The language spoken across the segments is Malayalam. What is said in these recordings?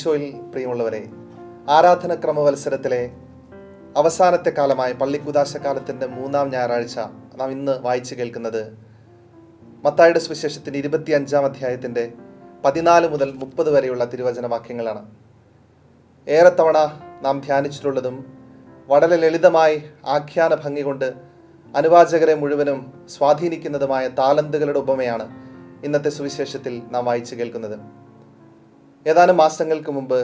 ഈശോയിൽ പ്രിയമുള്ളവരെ ആരാധന ക്രമവത്സരത്തിലെ അവസാനത്തെ കാലമായ പള്ളിക്കുദാശ കാലത്തിന്റെ മൂന്നാം ഞായറാഴ്ച നാം ഇന്ന് വായിച്ചു കേൾക്കുന്നത് മത്തായുടെ സുവിശേഷത്തിന്റെ ഇരുപത്തി അഞ്ചാം അധ്യായത്തിന്റെ പതിനാല് മുതൽ മുപ്പത് വരെയുള്ള തിരുവചന വാക്യങ്ങളാണ് ഏറെ തവണ നാം ധ്യാനിച്ചിട്ടുള്ളതും വളരെ ലളിതമായി ആഖ്യാന ഭംഗി കൊണ്ട് അനുവാചകരെ മുഴുവനും സ്വാധീനിക്കുന്നതുമായ താലന്തുകളുടെ ഉപമയാണ് ഇന്നത്തെ സുവിശേഷത്തിൽ നാം വായിച്ചു കേൾക്കുന്നത്. ഏതാനും മാസങ്ങൾക്ക് മുമ്പ്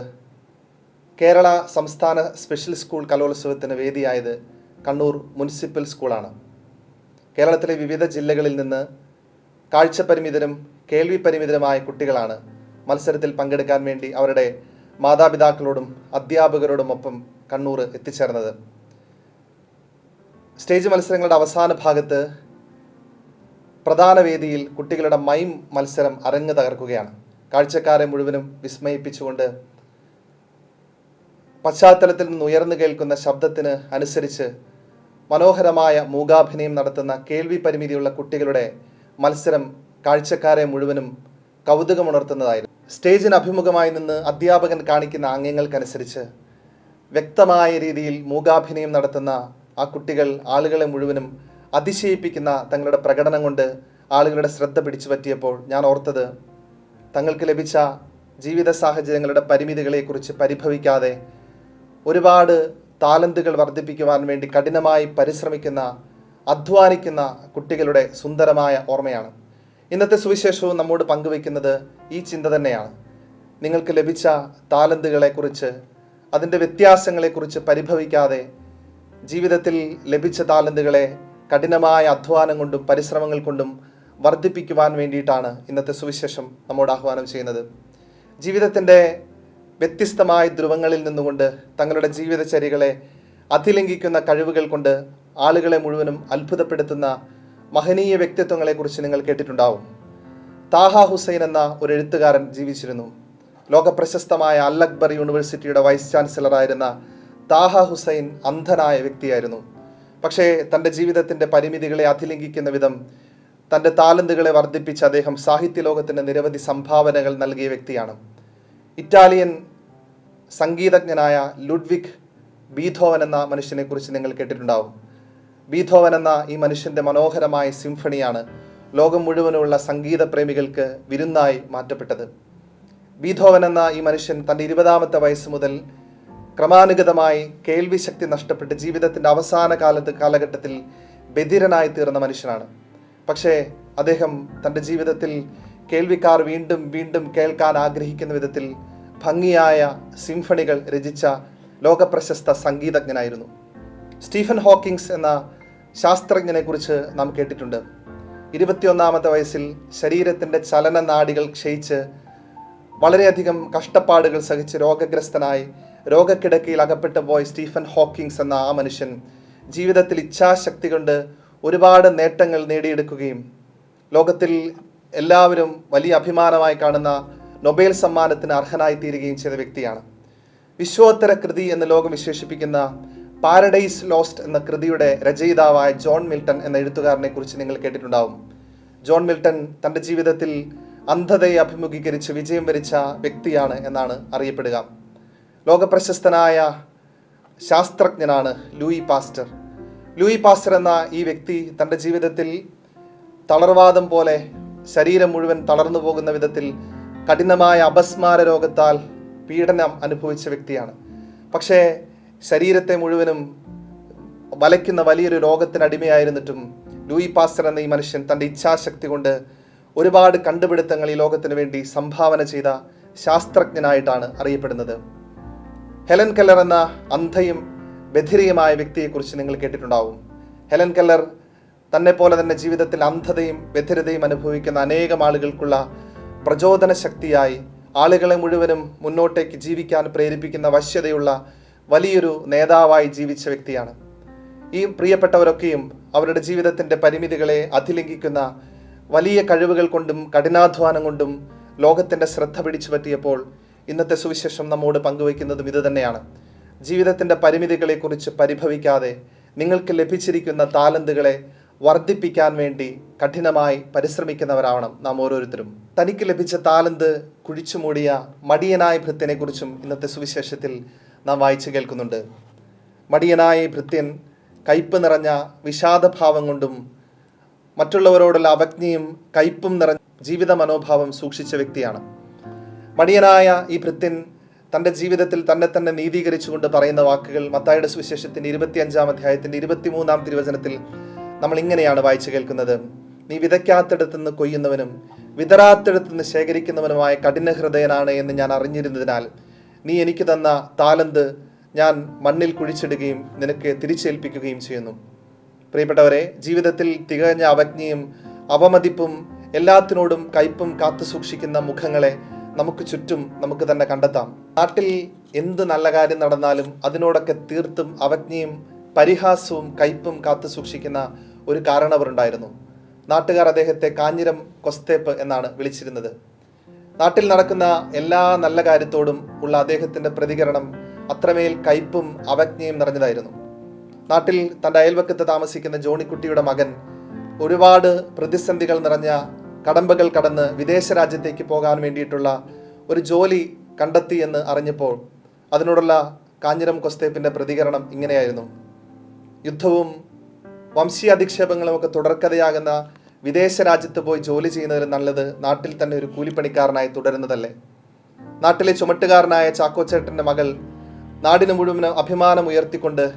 കേരള സംസ്ഥാന സ്പെഷ്യൽ സ്കൂൾ കലോത്സവത്തിന് വേദിയായത് കണ്ണൂർ മുനിസിപ്പൽ സ്കൂളാണ് കേരളത്തിലെ വിവിധ ജില്ലകളിൽ നിന്ന് കാഴ്ച പരിമിതരും കേൾവി പരിമിതരുമായ കുട്ടികളാണ് മത്സരത്തിൽ പങ്കെടുക്കാൻ വേണ്ടി അവരുടെ മാതാപിതാക്കളോടും അധ്യാപകരോടും ഒപ്പം കണ്ണൂർ എത്തിച്ചേർന്നത്. സ്റ്റേജ് മത്സരങ്ങളുടെ അവസാന ഭാഗത്ത് പ്രധാന വേദിയിൽ കുട്ടികളുടെ മൈം മത്സരം അരങ്ങ് തകർക്കുകയാണ്. കാഴ്ചക്കാരെ മുഴുവനും വിസ്മയിപ്പിച്ചുകൊണ്ട് പശ്ചാത്തലത്തിൽ നിന്ന് ഉയർന്നു കേൾക്കുന്ന ശബ്ദത്തിന് അനുസരിച്ച് മനോഹരമായ മൂകാഭിനയം നടത്തുന്ന കേൾവി പരിമിതിയുള്ള കുട്ടികളുടെ മത്സരം കാഴ്ചക്കാരെ മുഴുവനും കൗതുകമുണർത്തുന്നതായിരുന്നു. സ്റ്റേജിന് അഭിമുഖമായി നിന്ന് അധ്യാപകൻ കാണിക്കുന്ന ആംഗ്യങ്ങൾക്കനുസരിച്ച് വ്യക്തമായ രീതിയിൽ മൂകാഭിനയം നടത്തുന്ന ആ കുട്ടികൾ ആളുകളെ മുഴുവനും അതിശയിപ്പിക്കുന്ന തങ്ങളുടെ പ്രകടനം കൊണ്ട് ആളുകളുടെ ശ്രദ്ധ പിടിച്ചു പറ്റിയപ്പോൾ ഞാൻ ഓർത്തത് തങ്ങൾക്ക് ലഭിച്ച ജീവിത സാഹചര്യങ്ങളുടെ പരിമിതികളെക്കുറിച്ച് പരിഭവിക്കാതെ ഒരുപാട് താലന്തുകൾ വർദ്ധിപ്പിക്കുവാൻ വേണ്ടി കഠിനമായി പരിശ്രമിക്കുന്ന അധ്വാനിക്കുന്ന കുട്ടികളുടെ സുന്ദരമായ ഓർമ്മയാണ്. ഇന്നത്തെ സുവിശേഷവും നമ്മോട് പങ്കുവെക്കുന്നത് ഈ ചിന്ത തന്നെയാണ്. നിങ്ങൾക്ക് ലഭിച്ച താലന്തുകളെക്കുറിച്ച് അതിന്റെ വ്യത്യാസങ്ങളെക്കുറിച്ച് പരിഭവിക്കാതെ ജീവിതത്തിൽ ലഭിച്ച താലന്തുകളെ കഠിനമായ അധ്വാനം കൊണ്ടും പരിശ്രമങ്ങൾ കൊണ്ടും വർദ്ധിപ്പിക്കുവാൻ വേണ്ടിയിട്ടാണ് ഇന്നത്തെ സുവിശേഷം നമ്മോട് ആഹ്വാനം ചെയ്യുന്നത്. ജീവിതത്തിന്റെ വ്യത്യസ്തമായ ധ്രുവങ്ങളിൽ നിന്നുകൊണ്ട് തങ്ങളുടെ ജീവിതചര്യകളെ അതിലംഘിക്കുന്ന കഴിവുകൾ കൊണ്ട് ആളുകളെ മുഴുവനും അത്ഭുതപ്പെടുത്തുന്ന മഹനീയ വ്യക്തിത്വങ്ങളെക്കുറിച്ച് നിങ്ങൾ കേട്ടിട്ടുണ്ടാവും. താഹ ഹുസൈൻ എന്ന ഒരു എഴുത്തുകാരൻ ജീവിച്ചിരുന്നു. ലോകപ്രശസ്തമായ അൽ അക്ബർ യൂണിവേഴ്സിറ്റിയുടെ വൈസ് ചാൻസലറായിരുന്ന താഹ ഹുസൈൻ അന്ധനായ വ്യക്തിയായിരുന്നു. പക്ഷേ തന്റെ ജീവിതത്തിന്റെ പരിമിതികളെ അതിലംഘിക്കുന്ന വിധം തന്റെ താലന്തുകളെ വർദ്ധിപ്പിച്ച് അദ്ദേഹം സാഹിത്യ ലോകത്തിന് നിരവധി സംഭാവനകൾ നൽകിയ വ്യക്തിയാണ്. ഇറ്റാലിയൻ സംഗീതജ്ഞനായ ലുഡ്വിക് ബീഥോവൻ എന്ന മനുഷ്യനെക്കുറിച്ച് നിങ്ങൾ കേട്ടിട്ടുണ്ടാവും. ബീഥോവൻ എന്ന ഈ മനുഷ്യന്റെ മനോഹരമായ സിംഫണിയാണ് ലോകം മുഴുവനുള്ള സംഗീത പ്രേമികൾക്ക് വിരുന്നായി മാറ്റപ്പെട്ടത്. ബീഥോവൻ എന്ന ഈ മനുഷ്യൻ തന്റെ ഇരുപതാമത്തെ വയസ്സ് മുതൽ ക്രമാനുഗതമായി കേൾവിശക്തി നഷ്ടപ്പെട്ട് ജീവിതത്തിന്റെ അവസാന കാലത്ത് കാലഘട്ടത്തിൽ ബധിരനായി തീർന്ന മനുഷ്യനാണ്. പക്ഷേ അദ്ദേഹം തന്റെ ജീവിതത്തിൽ കേൾവിക്കാർ വീണ്ടും വീണ്ടും കേൾക്കാൻ ആഗ്രഹിക്കുന്ന വിധത്തിൽ ഭംഗിയായ സിംഫണികൾ രചിച്ച ലോകപ്രശസ്ത സംഗീതജ്ഞനായിരുന്നു. സ്റ്റീഫൻ ഹോക്കിങ്സ് എന്ന ശാസ്ത്രജ്ഞനെക്കുറിച്ച് നാം കേട്ടിട്ടുണ്ട്. ഇരുപത്തിയൊന്നാമത്തെ വയസ്സിൽ ശരീരത്തിന്റെ ചലന നാടികൾ ക്ഷയിച്ച് വളരെയധികം കഷ്ടപ്പാടുകൾ സഹിച്ച് രോഗഗ്രസ്തനായി രോഗക്കിടക്കയിൽ അകപ്പെട്ടു പോയ സ്റ്റീഫൻ ഹോക്കിങ്സ് എന്ന ആ മനുഷ്യൻ ജീവിതത്തിൽ ഇച്ഛാശക്തി കൊണ്ട് ഒരുപാട് നേട്ടങ്ങൾ നേടിയെടുക്കുകയും ലോകത്തിൽ എല്ലാവരും വലിയ അഭിമാനമായി കാണുന്ന നൊബേൽ സമ്മാനത്തിന് അർഹനായി തീരുകയും ചെയ്ത വ്യക്തിയാണ്. വിശ്വോത്തര കൃതി എന്ന് ലോകം വിശേഷിപ്പിക്കുന്ന പാരഡൈസ് ലോസ്റ്റ് എന്ന കൃതിയുടെ രചയിതാവായ ജോൺ മിൽട്ടൺ എന്ന എഴുത്തുകാരനെ കുറിച്ച് നിങ്ങൾ കേട്ടിട്ടുണ്ടാവും. ജോൺ മിൽട്ടൺ തന്റെ ജീവിതത്തിൽ അന്ധതയെ അഭിമുഖീകരിച്ച് വിജയം വരിച്ച വ്യക്തിയാണ് എന്നാണ് അറിയപ്പെടുക. ലോകപ്രശസ്തനായ ശാസ്ത്രജ്ഞനാണ് ലൂയി പാസ്റ്റർ. ലൂയി പാസ്റ്റർ എന്ന ഈ വ്യക്തി തന്റെ ജീവിതത്തിൽ തളർവാദം പോലെ ശരീരം മുഴുവൻ തളർന്നു പോകുന്ന വിധത്തിൽ കഠിനമായ അപസ്മാര രോഗത്താൽ പീഡനം അനുഭവിച്ച വ്യക്തിയാണ്. പക്ഷേ ശരീരത്തെ മുഴുവനും വലയ്ക്കുന്ന വലിയൊരു രോഗത്തിനടിമയായിരുന്നിട്ടും ലൂയി പാസ്റ്റർ എന്ന ഈ മനുഷ്യൻ തന്റെ ഇച്ഛാശക്തി കൊണ്ട് ഒരുപാട് കണ്ടുപിടുത്തങ്ങൾ ഈ ലോകത്തിന് വേണ്ടി സംഭാവന ചെയ്ത ശാസ്ത്രജ്ഞനായിട്ടാണ് അറിയപ്പെടുന്നത്. ഹെലൻ കെല്ലർ എന്ന അന്ധയും ബധിരയുമായ വ്യക്തിയെക്കുറിച്ച് നിങ്ങൾ കേട്ടിട്ടുണ്ടാവും. ഹെലൻ കെല്ലർ തന്നെ പോലെ തന്നെ ജീവിതത്തിൽ അന്ധതയും ബധിരതയും അനുഭവിക്കുന്ന അനേകം ആളുകൾക്കുള്ള പ്രചോദന ശക്തിയായി ആളുകളെ മുഴുവനും മുന്നോട്ടേക്ക് ജീവിക്കാൻ പ്രേരിപ്പിക്കുന്ന വശ്യതയുള്ള വലിയൊരു നേതാവായി ജീവിച്ച വ്യക്തിയാണ്. ഈ പ്രിയപ്പെട്ടവരൊക്കെയും അവരുടെ ജീവിതത്തിന്റെ പരിമിതികളെ അതിലംഘിക്കുന്ന വലിയ കഴിവുകൾ കൊണ്ടും കഠിനാധ്വാനം കൊണ്ടും ലോകത്തിന്റെ ശ്രദ്ധ പിടിച്ചു പറ്റിയപ്പോൾ ഇന്നത്തെ സുവിശേഷം നമ്മോട് പങ്കുവയ്ക്കുന്നതും ഇത് തന്നെയാണ് ജീവിതത്തിന്റെ പരിമിതികളെക്കുറിച്ച് പരിഭവിക്കാതെ നിങ്ങൾക്ക് ലഭിച്ചിരിക്കുന്ന താലന്തുകളെ വർദ്ധിപ്പിക്കാൻ വേണ്ടി കഠിനമായി പരിശ്രമിക്കുന്നവരാവണം നാം ഓരോരുത്തരും. തനിക്ക് ലഭിച്ച താലന്ത് കുഴിച്ചു മൂടിയ മടിയനായ ഭൃത്യനെക്കുറിച്ചും ഇന്നത്തെ സുവിശേഷത്തിൽ നാം വായിച്ചു കേൾക്കുന്നുണ്ട്. മടിയനായ ഭൃത്യൻ കയ്പ് നിറഞ്ഞ വിഷാദഭാവം കൊണ്ടും മറ്റുള്ളവരോടുള്ള അവജ്ഞയും കയ്പും നിറഞ്ഞ ജീവിത മനോഭാവം സൂക്ഷിച്ച വ്യക്തിയാണ്. മടിയനായ ഈ ഭൃത്യൻ തന്റെ ജീവിതത്തിൽ തന്നെ തന്നെ നീതീകരിച്ചുകൊണ്ട് പറയുന്ന വാക്കുകൾ മത്തായുടെ സുവിശേഷത്തിന്റെ ഇരുപത്തിയഞ്ചാം അധ്യായത്തിന്റെ ഇരുപത്തിമൂന്നാം തിരുവചനത്തിൽ നമ്മൾ ഇങ്ങനെയാണ് വായിച്ചു കേൾക്കുന്നത്. നീ വിതയ്ക്കാത്തിടത്തുനിന്ന് കൊയ്യുന്നവനും വിതറാത്തിടത്തുനിന്ന് ശേഖരിക്കുന്നവനുമായ കഠിന ഹൃദയനാണ് എന്ന് ഞാൻ അറിഞ്ഞിരുന്നതിനാൽ നീ എനിക്ക് തന്ന താലന്ത് ഞാൻ മണ്ണിൽ കുഴിച്ചിടുകയും നിനക്ക് തിരിച്ചേൽപ്പിക്കുകയും ചെയ്യുന്നു. പ്രിയപ്പെട്ടവരെ ജീവിതത്തിൽ തികഞ്ഞ അവജ്ഞയും അവമതിപ്പും എല്ലാത്തിനോടും കയ്പും കാത്തു സൂക്ഷിക്കുന്ന മുഖങ്ങളെ നമുക്ക് ചുറ്റും നമുക്ക് തന്നെ കണ്ടെത്താം. നാട്ടിൽ എന്ത് നല്ല കാര്യം നടന്നാലും അതിനോടൊക്കെ തീർത്തും അവജ്ഞയും പരിഹാസവും കയ്പും കാത്തു സൂക്ഷിക്കുന്ന ഒരു കാരണവരുണ്ടായിരുന്നു നാട്ടുകാർ അദ്ദേഹത്തെ കാഞ്ഞിരം കൊസ്തേപ്പ് എന്നാണ് വിളിച്ചിരുന്നത്. നാട്ടിൽ നടക്കുന്ന എല്ലാ നല്ല കാര്യത്തോടും ഉള്ള അദ്ദേഹത്തിന്റെ പ്രതികരണം അത്രമേൽ കയ്പും അവജ്ഞയും നിറഞ്ഞതായിരുന്നു. നാട്ടിൽ തന്റെ അയൽവക്കത്ത് താമസിക്കുന്ന ജോണിക്കുട്ടിയുടെ മകൻ ഒരുപാട് പ്രതിസന്ധികൾ നിറഞ്ഞ കടമ്പകൾ കടന്ന് വിദേശ രാജ്യത്തേക്ക് പോകാൻ വേണ്ടിയിട്ടുള്ള ഒരു ജോലി കണ്ടെത്തി എന്ന് അറിഞ്ഞപ്പോൾ അതിനോടുള്ള കാഞ്ഞിരം കൊസ്തേപ്പിന്റെ പ്രതികരണം ഇങ്ങനെയായിരുന്നു. യുദ്ധവും വംശീയ അധിക്ഷേപങ്ങളും ഒക്കെ തുടർക്കഥയാകുന്ന വിദേശ രാജ്യത്ത് പോയി ജോലി ചെയ്യുന്നതിലും നല്ലത് നാട്ടിൽ തന്നെ ഒരു കൂലിപ്പണിക്കാരനായി തുടരുന്നതല്ലേ? നാട്ടിലെ ചുമട്ടുകാരനായ ചാക്കോച്ചേട്ടന്റെ മകൾ നാടിന് മുഴുവനും അഭിമാനം ഉയർത്തിക്കൊണ്ട്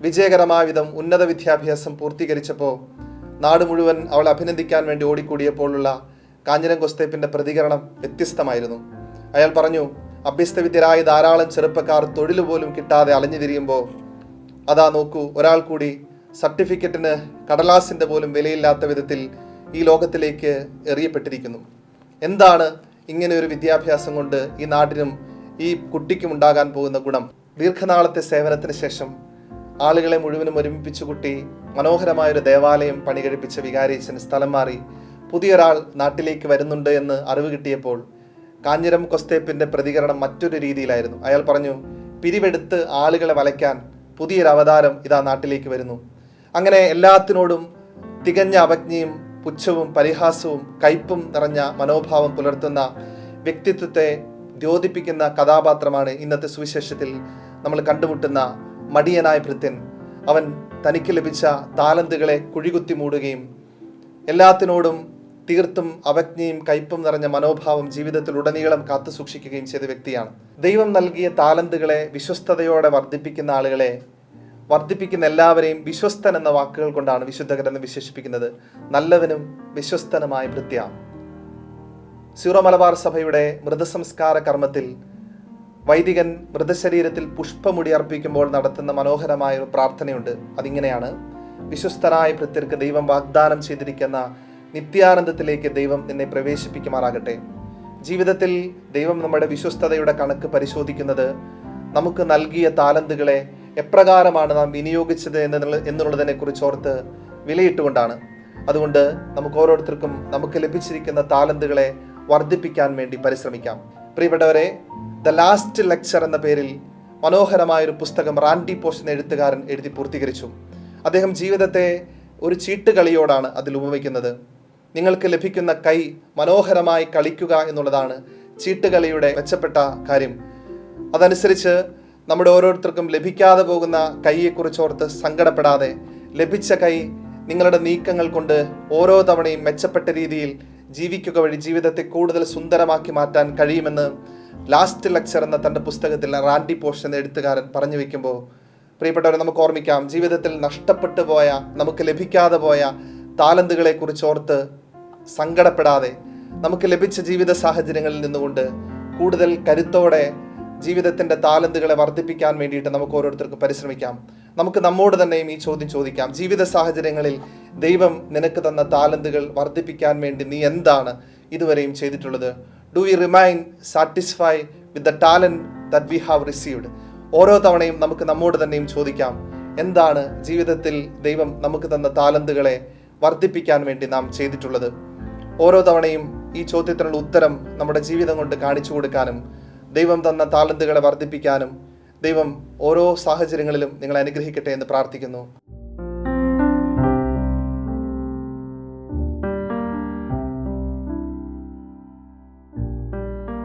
വിജയകരമായ വിധം ഉന്നത വിദ്യാഭ്യാസം പൂർത്തീകരിച്ചപ്പോൾ നാട് മുഴുവൻ അവളെ അഭിനന്ദിക്കാൻ വേണ്ടി ഓടിക്കൂടിയപ്പോഴുള്ള കാഞ്ഞിരം കൊസ്തേപ്പിന്റെ പ്രതികരണം വ്യത്യസ്തമായിരുന്നു. അയാൾ പറഞ്ഞു അഭ്യസ്തവിദ്യരായ ധാരാളം ചെറുപ്പക്കാർ തൊഴിൽ പോലും കിട്ടാതെ അലഞ്ഞു തിരിയുമ്പോൾ അതാ നോക്കൂ ഒരാൾ കൂടി സർട്ടിഫിക്കറ്റിന് കടലാസിന്റെ പോലും വിലയില്ലാത്ത വിധത്തിൽ ഈ ലോകത്തിലേക്ക് എറിയപ്പെട്ടിരിക്കുന്നു. എന്താണ് ഇങ്ങനെ ഒരു വിദ്യാഭ്യാസം കൊണ്ട് ഈ നാടിനും ഈ കുട്ടിക്കും ഉണ്ടാകാൻ പോകുന്ന ഗുണം? ദീർഘനാളത്തെ സേവനത്തിന് ശേഷം ആളുകളെ മുഴുവനും ഒരുമിപ്പിച്ചു കൂട്ടി മനോഹരമായ ഒരു ദേവാലയം പണി കഴിപ്പിച്ച വികാരിച്ചൻ സ്ഥലം മാറി പുതിയൊരാൾ നാട്ടിലേക്ക് വരുന്നുണ്ട് എന്ന് അറിവ് കിട്ടിയപ്പോൾ കാഞ്ഞിരം കൊസ്തേപ്പിന്റെ പ്രതികരണം മറ്റൊരു രീതിയിലായിരുന്നു. അയാൾ പറഞ്ഞു പിരിവെടുത്ത് ആളുകളെ വലയ്ക്കാൻ പുതിയൊരു അവതാരം ഇതാ നാട്ടിലേക്ക് വരുന്നു. അങ്ങനെ എല്ലാത്തിനോടും തികഞ്ഞ അവജ്ഞയും പുച്ഛവും പരിഹാസവും കയ്പും നിറഞ്ഞ മനോഭാവം പുലർത്തുന്ന വ്യക്തിത്വത്തെ ദ്യോതിപ്പിക്കുന്ന കഥാപാത്രമാണ് ഇന്നത്തെ സുവിശേഷത്തിൽ നമ്മൾ കണ്ടുമുട്ടുന്ന മടിയനായ ഭൃത്യൻ അവൻ തനിക്ക് ലഭിച്ച താലന്തുകളെ കുഴികുത്തി മൂടുകയും എല്ലാത്തിനോടും തീർത്തും അവജ്ഞയും കയ്പും നിറഞ്ഞ മനോഭാവം ജീവിതത്തിൽ ഉടനീളം കാത്തു സൂക്ഷിക്കുകയും ചെയ്ത വ്യക്തിയാണ്. ദൈവം നൽകിയ താലന്തുകളെ വിശ്വസ്തയോടെ വർദ്ധിപ്പിക്കുന്ന ആളുകളെ വർദ്ധിപ്പിക്കുന്ന എല്ലാവരെയും വിശ്വസ്തൻ എന്ന വാക്കുകൾ കൊണ്ടാണ് വിശുദ്ധകരെന്ന് വിശേഷിപ്പിക്കുന്നത്. നല്ലവനും വിശ്വസ്തനുമായ ഭൃത്യ. സീറോ മലബാർ സഭയുടെ മൃതസംസ്കാര കർമ്മത്തിൽ വൈദികൻ മൃതശരീരത്തിൽ പുഷ്പമുടി അർപ്പിക്കുമ്പോൾ നടത്തുന്ന മനോഹരമായ ഒരു പ്രാർത്ഥനയുണ്ട്. അതിങ്ങനെയാണ് വിശ്വസ്തനായ ഭൃത്യർക്ക് ദൈവം വാഗ്ദാനം ചെയ്തിരിക്കുന്ന നിത്യാനന്ദത്തിലേക്ക് ദൈവം നിന്നെ പ്രവേശിപ്പിക്കുമാറാകട്ടെ. ജീവിതത്തിൽ ദൈവം നമ്മുടെ വിശ്വസ്തതയുടെ കണക്ക് പരിശോധിക്കുന്നത് നമുക്ക് നൽകിയ താലന്തുകളെ എപ്രകാരമാണ് നാം വിനിയോഗിച്ചത് എന്നുള്ള എന്നുള്ളതിനെ കുറിച്ച് ഓർത്ത് വിലയിട്ടുകൊണ്ടാണ്. അതുകൊണ്ട് നമുക്ക് ഓരോരുത്തർക്കും നമുക്ക് ലഭിച്ചിരിക്കുന്ന താലന്തുകളെ വർദ്ധിപ്പിക്കാൻ വേണ്ടി പരിശ്രമിക്കാം. പ്രിയപ്പെട്ടവരെ ദ ലാസ്റ്റ് ലെക്ചർ എന്ന പേരിൽ മനോഹരമായൊരു പുസ്തകം റാൻഡി പോഷ് എന്ന എഴുത്തുകാരൻ എഴുതി പൂർത്തീകരിച്ചു. അദ്ദേഹം ജീവിതത്തെ ഒരു ചീട്ടുകളിയോടാണ് അതിൽ ഉപമിക്കുന്നത് നിങ്ങൾക്ക് ലഭിക്കുന്ന കൈ മനോഹരമായി കളിക്കുക എന്നുള്ളതാണ് ചീട്ടുകളിയുടെ മെച്ചപ്പെട്ട കാര്യം. അതനുസരിച്ച് നമ്മുടെ ഓരോരുത്തർക്കും ലഭിക്കാതെ പോകുന്ന കൈയെക്കുറിച്ച് ഓർത്ത് സങ്കടപ്പെടാതെ ലഭിച്ച കൈ നിങ്ങളുടെ നീക്കങ്ങൾ കൊണ്ട് ഓരോ തവണയും മെച്ചപ്പെട്ട രീതിയിൽ ജീവിക്കുക വഴി ജീവിതത്തെ കൂടുതൽ സുന്ദരമാക്കി മാറ്റാൻ കഴിയുമെന്ന് ലാസ്റ്റ് ലെക്ചർ എന്ന തന്റെ പുസ്തകത്തിൽ റാൻഡി പോഷ് എന്ന എഴുത്തുകാരൻ പറഞ്ഞു വെക്കുമ്പോൾ പ്രിയപ്പെട്ടവരെ നമുക്ക് ഓർമ്മിക്കാം ജീവിതത്തിൽ നഷ്ടപ്പെട്ടു പോയ നമുക്ക് ലഭിക്കാതെ പോയ താലന്തുകളെ കുറിച്ച് ഓർത്ത് സങ്കടപ്പെടാതെ നമുക്ക് ലഭിച്ച ജീവിത സാഹചര്യങ്ങളിൽ നിന്നുകൊണ്ട് കൂടുതൽ കരുത്തോടെ ജീവിതത്തിന്റെ താലന്തുകളെ വർദ്ധിപ്പിക്കാൻ വേണ്ടിയിട്ട് നമുക്ക് ഓരോരുത്തർക്കും പരിശ്രമിക്കാം. നമുക്ക് നമ്മോട് തന്നെയും ഈ ചോദ്യം ചോദിക്കാം. ജീവിത സാഹചര്യങ്ങളിൽ ദൈവം നിനക്ക് തന്ന താലന്തുകൾ വർദ്ധിപ്പിക്കാൻ വേണ്ടി നീ എന്താണ് ഇതുവരെയും ചെയ്തിട്ടുള്ളത്? Do we remain satisfy with the talent that we have received ഓരോ തവണയും നമുക്ക് നമ്മോട് തന്നെയും ചോദിക്കാം എന്താണ് ജീവിതത്തിൽ ദൈവം നമുക്ക് തന്ന താലന്തുകളെ വർദ്ധിപ്പിക്കാൻ വേണ്ടി നാം ചെയ്തിട്ടുള്ളത്? ഓരോ തവണയും ഈ ചോദ്യത്തിനുള്ള ഉത്തരം നമ്മുടെ ജീവിതം കൊണ്ട് കാണിച്ചു കൊടുക്കാനും ദൈവം തന്ന താലന്തുകളെ വർദ്ധിപ്പിക്കാനും ദൈവം ഓരോ സാഹചര്യങ്ങളിലും നിങ്ങളെ അനുഗ്രഹിക്കട്ടെ എന്ന് പ്രാർത്ഥിക്കുന്നു.